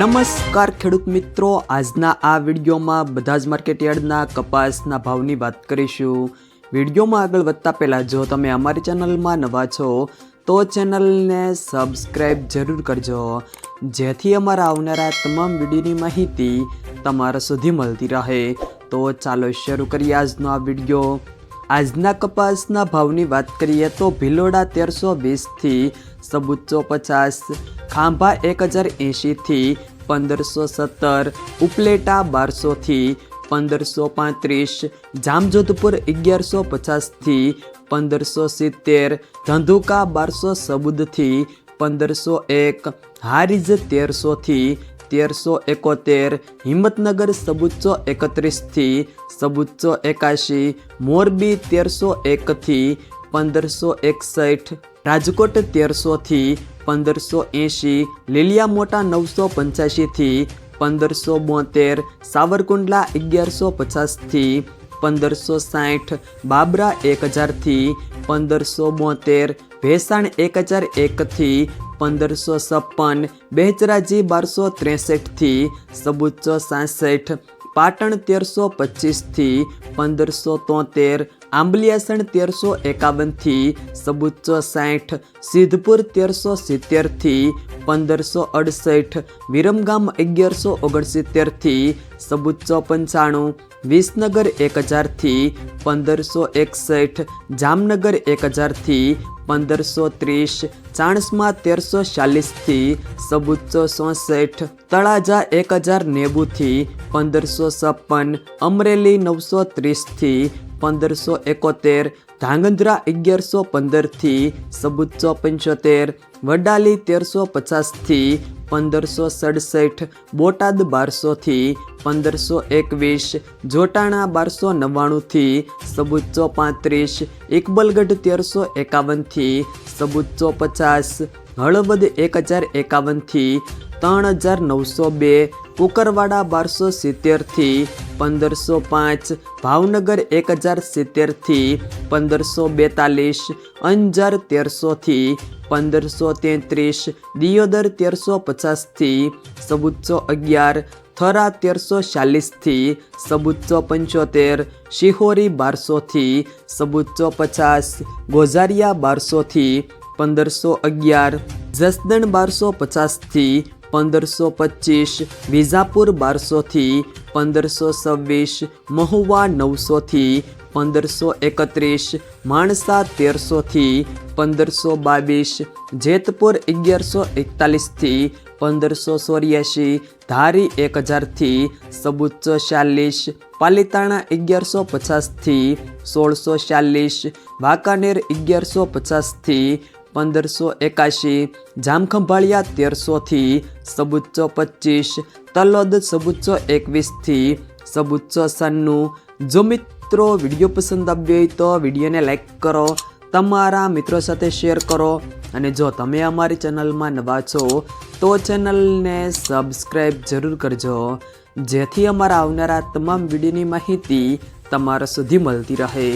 નમસ્કાર, ખેડૂત મિત્રો. આજના આ વિડીયોમાં બધા જ માર્કેટયાર્ડના કપાસના ભાવની વાત કરીશું. વિડીયોમાં આગળ વધતા પહેલાં, જો તમે અમારી ચેનલમાં નવા છો, તો ચેનલને સબસ્ક્રાઈબ જરૂર કરજો. જેથી અમારા આવનારા તમામ વિડીયોની માહિતી તમારા સુધી મળતી રહે. તો ચાલો શરૂ કરીએ આજનો આ વીડિયો. આજના કપાસના ભાવની વાત કરીએ તો ભિલોડા તેરસો વીસથી સબુચ્ચો પચાસ, ખાંભા એક હજાર એંશીથી પંદરસો સત્તર, ઉપલેટા બારસોથી પંદરસો પાંત્રીસ, જામજોધપુર અગિયારસો પચાસથી પંદરસો સિત્તેર, ધંધુકા બારસો સબુદથી પંદરસો એક, હારીજ તેરસોથી તેરસો એકોતેર, હિંમતનગર સબુચ્ચો એકત્રીસથી સબુચ્ચો એકાશી, મોરબી તેરસો એકથી પંદરસો એકસઠ, રાજકોટ તેરસોથી પંદરસો એંશી લીલિયા મોટા નવસો પંચ્યાસીથી પંદરસો બોતેર, સાવરકુંડલા અગિયારસો પચાસથી પંદરસો સાઠ, બાબરા એક હજારથી પંદરસો બોતેર, ભેસાણ એક હજાર એકથી પંદરસો છપ્પન બેચરાજી બારસો ત્રેસઠથી સબુચ્ચો સાસઠ, પાટણ તેરસો પચીસથી પંદરસો તોતેર, આંબલિયાસણ તેરસો એકાવનથી સબુચ્ચો સાઠ, સિદ્ધપુર તેરસો સિત્તેરથી પંદરસો અડસઠ, વિરમગામ અગિયારસો ઓગણસિત્તેરથી સબુચ્ચો પંચાણું વિસનગર એક હજારથી પંદરસો એકસઠ, જામનગર એક હજારથી પંદરસો ત્રીસ, ચાણસમાં તેરસો ચાલીસથી સબુચ્ચો ચોસઠ તળાજા એક હજાર નેવુંથી પંદરસો છપ્પન, અમરેલી નવસો ત્રીસથી પંદરસો એકોતેર, ધાંગધ્રા અગિયારસો પંદરથી સબુચ્ચો પંચોતેર, વડાલી તેરસો પચાસથી પંદરસો સડસઠ, બોટાદ બારસોથી પંદરસો એકવીસ, જોટાણા બારસો નવ્વાણુંથી સબુચ્ચો પાંત્રીસ ઇકબલગઢ તેરસો એકાવનથી સબુચ્ચો પચાસ, હળવદ એક હજાર એકાવનથી ત્રણ હજાર નવસો બે, કુકરવાડા બારસો સિત્તેરથી પંદરસો પાંચ, ભાવનગર એક હજાર સિત્તેરથી પંદરસો બેતાલીસ, અંજાર તેરસોથી પંદરસો તેત્રીસ, દિયોદર તેરસો પચાસથી સબુચ્ચો અગિયાર, થરા તેરસો ચાલીસથી સબુચ્ચો પંચોતેર, શિહોરી બારસોથી સબુચ્ચો પચાસ, ગોઝારિયા બારસોથી પંદરસો અગિયાર, જસદણ બારસો પચાસથી પંદરસો પચીસ, વિજાપુર બારસોથી પંદરસો છવ્વીસ, મહુવા નવસોથી પંદરસો એકત્રીસ, માણસા તેરસોથી પંદરસો બાવીસ, જેતપુર અગિયારસો એકતાલીસથી પંદરસો ચોર્યાસી, ધારી એક હજારથી સબુચ્ચો ચાલીસ પાલિતાણા અગિયારસો પચાસથી સોળસો ચાલીસ, વાંકાનેર અગિયારસો પચાસથી પંદરસો એકાશી, જામખંભાળિયા તેરસોથી સબુચ્ચો પચીસ તલોદ સબુચ્ચો એકવીસથી સબુચ્ચો સન્નું. જો મિત્રો વીડિયો પસંદ આવ્યો હોય તો વિડીયોને લાઈક કરો, તમારા મિત્રો સાથે શેર કરો અને જો તમે અમારી ચેનલમાં નવા છો, તો ચેનલને સબસ્ક્રાઈબ જરૂર કરજો, જેથી અમારા આવનારા તમામ વિડીયોની માહિતી તમારા સુધી મળતી રહે.